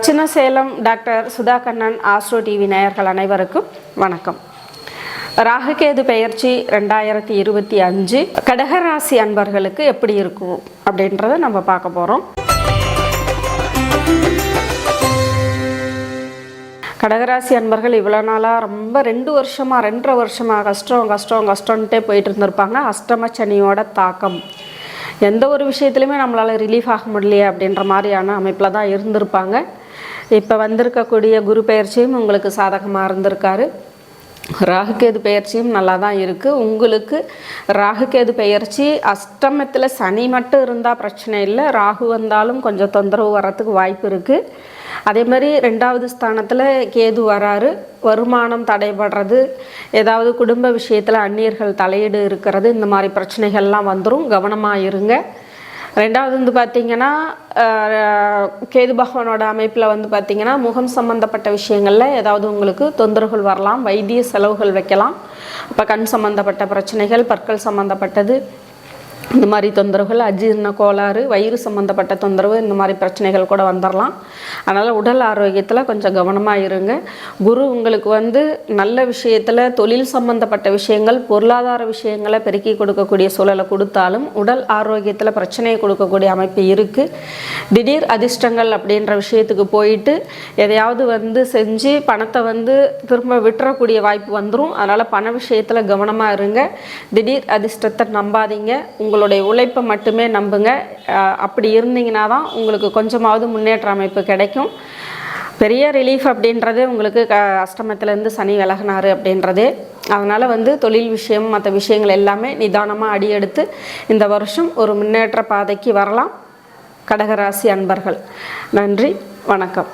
சின்ன Salem doctor Sudha Kannan astro TV நேயர்கள் அனைவருக்கும் வணக்கம். ராகுகேது பெயர்ச்சி ரெண்டாயிரத்தி இருபத்தி அஞ்சு. கடகராசி அன்பர்களுக்கு எப்படி இருக்கும் அப்படின்றத நம்ம பார்க்க போகிறோம் கடகராசி அன்பர்கள் இவ்வளோ நாளாக ரொம்ப ரெண்டு வருஷமாக ரெண்டரை வருஷமாக கஷ்டம் கஷ்டம் கஷ்டம்ன்ட்டே போயிட்டு இருந்திருப்பாங்க. அஷ்டம சனியோட தாக்கம். எந்த ஒரு விஷயத்துலையுமே நம்மளால் ரிலீஃப் ஆக முடியலையே அப்படின்ற மாதிரியான அமைப்பில் தான் இருந்திருப்பாங்க. இப்போ வந்திருக்கக்கூடிய குரு பெயர்ச்சியும் உங்களுக்கு சாதகமாக இருந்திருக்காரு. ராகுகேது பெயர்ச்சியும் நல்லா தான் இருக்குது உங்களுக்கு ராகுகேது பெயர்ச்சி அஷ்டமத்தில் சனி மட்டும் இருந்தால் பிரச்சனை இல்லை. ராகு வந்தாலும் கொஞ்சம் தொந்தரவு வரத்துக்கு வாய்ப்பு இருக்குது அதே மாதிரி ரெண்டாவது ஸ்தானத்தில் கேது வராரு. வருமானம் தடைபடுறது ஏதாவது குடும்ப விஷயத்தில் அந்நியர்கள் தலையீடு இருக்கிறது இந்த மாதிரி பிரச்சனைகள்லாம் வந்துடும் கவனமாக இருங்க. ரெண்டாவது வந்து பார்த்திங்கன்னா கேது பகவானோட அமைப்பில் வந்து பார்த்திங்கன்னா முகம் சம்மந்தப்பட்ட விஷயங்களில் ஏதாவது உங்களுக்கு தொந்தரவுகள் வரலாம் வைத்திய செலவுகள் வைக்கலாம். அப்போ கண் சம்மந்தப்பட்ட பிரச்சனைகள் பற்கள் சம்மந்தப்பட்டது இந்த மாதிரி தொந்தரவுகள் அஜீரண கோளாறு வயிறு சம்மந்தப்பட்ட தொந்தரவு இந்த மாதிரி பிரச்சனைகள் கூட வந்துடலாம் அதனால் உடல் ஆரோக்கியத்தில் கொஞ்சம் கவனமாக இருங்க. குரு உங்களுக்கு வந்து நல்ல விஷயத்தில் தொழில் சம்மந்தப்பட்ட விஷயங்கள் பொருளாதார விஷயங்களை பெருக்கி கொடுக்கக்கூடிய சூழலை கொடுத்தாலும் உடல் ஆரோக்கியத்தில் பிரச்சனையை கொடுக்கக்கூடிய அமைப்பு இருக்குது திடீர் அதிர்ஷ்டங்கள் அப்படின்ற விஷயத்துக்கு போயிட்டு எதையாவது வந்து செஞ்சு பணத்தை வந்து திரும்ப விட்டுறக்கூடிய வாய்ப்பு வந்துடும் அதனால் பண விஷயத்தில் கவனமாக இருங்க. திடீர் அதிர்ஷ்டத்தை நம்பாதீங்க. உங்களுடைய உழைப்பை மட்டுமே நம்புங்க. அப்படி இருந்தீங்கன்னா தான் உங்களுக்கு கொஞ்சமாவது முன்னேற்ற அமைப்பு கிடைக்கும். பெரிய ரிலீஃப் அப்படின்றது உங்களுக்கு க அஷ்டமத்துலேருந்து சனி விலகினாரு அப்படின்றது. அதனால் வந்து தொழில் விஷயம் மற்ற விஷயங்கள் எல்லாமே நிதானமாக அடியெடுத்து இந்த வருஷம் ஒரு முன்னேற்ற பாதைக்கு வரலாம். கடகராசி அன்பர்கள் நன்றி வணக்கம்.